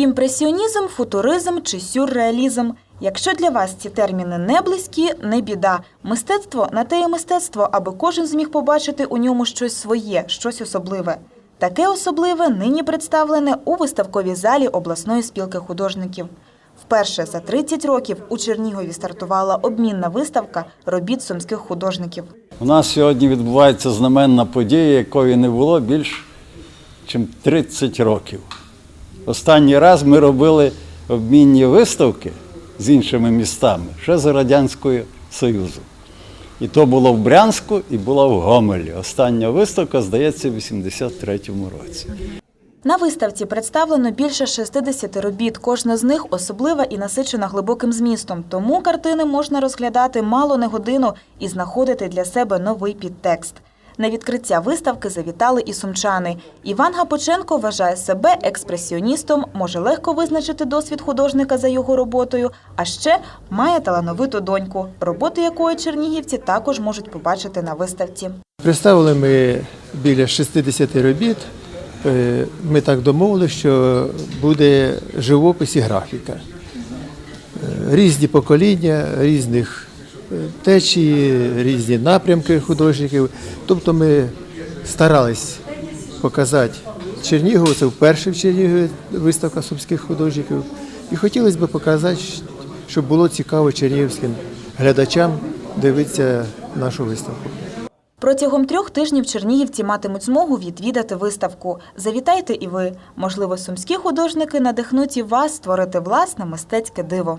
Імпресіонізм, футуризм чи сюрреалізм. Якщо для вас ці терміни не близькі, не біда. Мистецтво на те і мистецтво, аби кожен зміг побачити у ньому щось своє, щось особливе. Таке особливе нині представлене у виставковій залі обласної спілки художників. Вперше за 30 років у Чернігові стартувала обмінна виставка робіт сумських художників. У нас сьогодні відбувається знаменна подія, якої не було більш ніж 30 років. Останній раз ми робили обмінні виставки з іншими містами ще за Радянського Союзу. І то було в Брянську і було в Гомелі. Остання виставка, здається, в 83-му році. На виставці представлено більше 60 робіт. Кожна з них особлива і насичена глибоким змістом. Тому картини можна розглядати мало не годину і знаходити для себе новий підтекст. На відкриття виставки завітали і сумчани. Іван Гапоченко вважає себе експресіоністом, може легко визначити досвід художника за його роботою, а ще має талановиту доньку, роботи якої чернігівці також можуть побачити на виставці. Представили ми біля 60 робіт. Е, Ми так домовилися, що буде живопис і графіка. Е, Різні покоління, різних течій, різні напрямки художників. Тобто ми старались показати Чернігов, це вперше в Чернігові виставка сумських художників. І хотілося б показати, щоб було цікаво чернігівським глядачам дивитися нашу виставку. Протягом трьох тижнів чернігівці матимуть змогу відвідати виставку. Завітайте і ви. Можливо, сумські художники надихнуть і вас створити власне мистецьке диво.